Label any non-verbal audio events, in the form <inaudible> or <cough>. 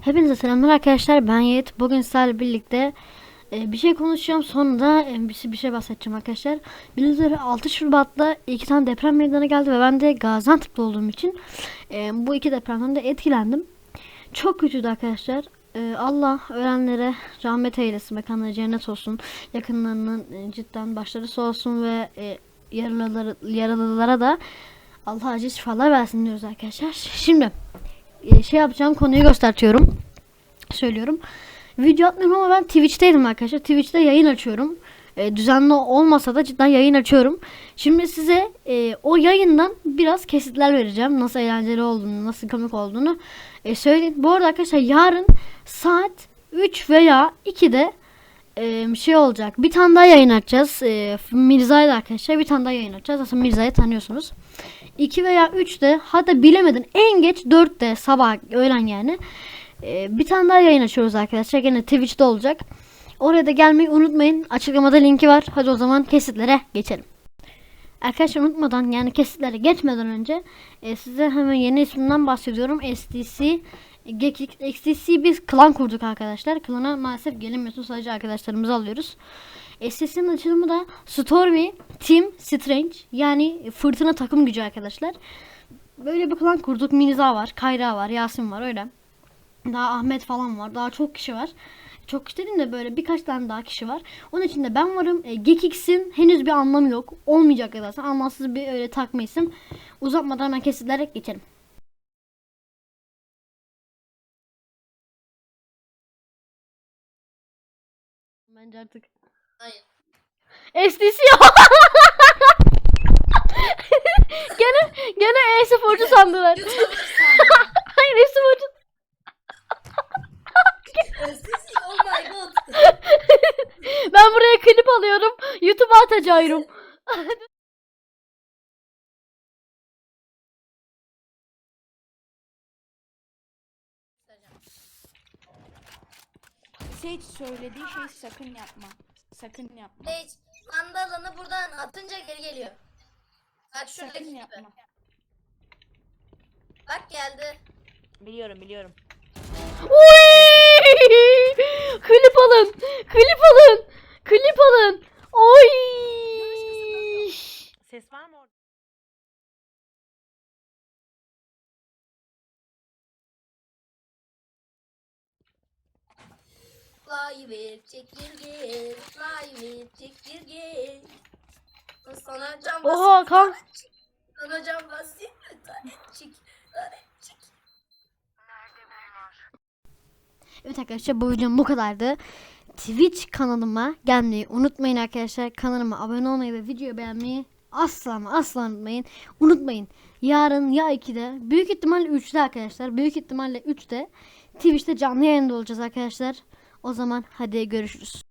Hepinize selamlar arkadaşlar. Ben Yiğit. Bugün sizlerle birlikte e, bir şey konuşacağım. Sonra da e, bir, şey- bir şey bahsedeceğim arkadaşlar. Bildiğiniz üzere 6 Şubat'ta iki tane deprem meydana geldi ve ben de Gaziantep'te olduğum için e, bu iki depremden de etkilendim. Çok kötüydü arkadaşlar. E, Allah ölenlere rahmet eylesin. Mekanları cennet olsun. Yakınlarının e, cidden başları sağ olsun ve e, yaralıları, yaralılara da Allah acil şifalar versin diyoruz arkadaşlar. Şimdi şey yapacağım konuyu göstertiyorum. Söylüyorum. Video atmıyorum ama ben Twitch'teydim arkadaşlar. Twitch'te yayın açıyorum. E, düzenli olmasa da cidden yayın açıyorum. Şimdi size e, o yayından biraz kesitler vereceğim. Nasıl eğlenceli olduğunu, nasıl komik olduğunu e, söyleyin. Bu arada arkadaşlar yarın saat 3 veya 2'de e, şey olacak. Bir tane daha yayın açacağız. E, Mirza'yla arkadaşlar bir tane daha yayın açacağız. Aslında Mirza'yı tanıyorsunuz. 2 veya 3'te hatta bilemedin en geç 4'te sabah öğlen yani. Ee, bir tane daha yayın açıyoruz arkadaşlar. Gene Twitch'te olacak. Oraya da gelmeyi unutmayın. Açıklamada linki var. Hadi o zaman kesitlere geçelim. Arkadaşlar unutmadan yani kesitlere geçmeden önce e, size hemen yeni isminden bahsediyorum. STC XTC biz klan kurduk arkadaşlar. Klana maalesef gelinmiyorsun. Sadece arkadaşlarımızı alıyoruz. STC'nin açılımı da Stormy Team Strange yani fırtına takım gücü arkadaşlar. Böyle bir klan kurduk. Miniza var, Kayra var, Yasin var öyle. Daha Ahmet falan var. Daha çok kişi var. Çok kişi dedim de böyle birkaç tane daha kişi var. Onun içinde ben varım. E, Gekix'in henüz bir anlamı yok. Olmayacak ya zaten. Anlamsız bir öyle takma isim. Uzatmadan hemen kesitlere geçelim. Bence artık. Hayır. STC ya. <laughs> gene gene e-sporcu <laughs> <laughs> sandılar. Hayır e-sporcu. Sisi, oh my god. Ben buraya klip alıyorum. YouTube'a atacağım. Sage söylediği şeyi sakın yapma. Sakın yapma. Hiç mandalını buradan atınca geri geliyor. Bak şuradaki Sakın gibi. yapma. Bak geldi. Biliyorum biliyorum. Uy! klip alın. Klip alın. Klip alın. Oy! Ses var mı orada? Fly with çekirge. Fly with çekirge. Sana can basayım. Oha kan. Sana basayım. <laughs> Tanecik. Tanecik. Evet arkadaşlar bu videom bu kadardı. Twitch kanalıma gelmeyi unutmayın arkadaşlar. Kanalıma abone olmayı ve videoyu beğenmeyi asla ama asla unutmayın. Unutmayın. Yarın ya 2'de büyük ihtimalle 3'te arkadaşlar. Büyük ihtimalle 3'te Twitch'te canlı yayında olacağız arkadaşlar. O zaman hadi görüşürüz.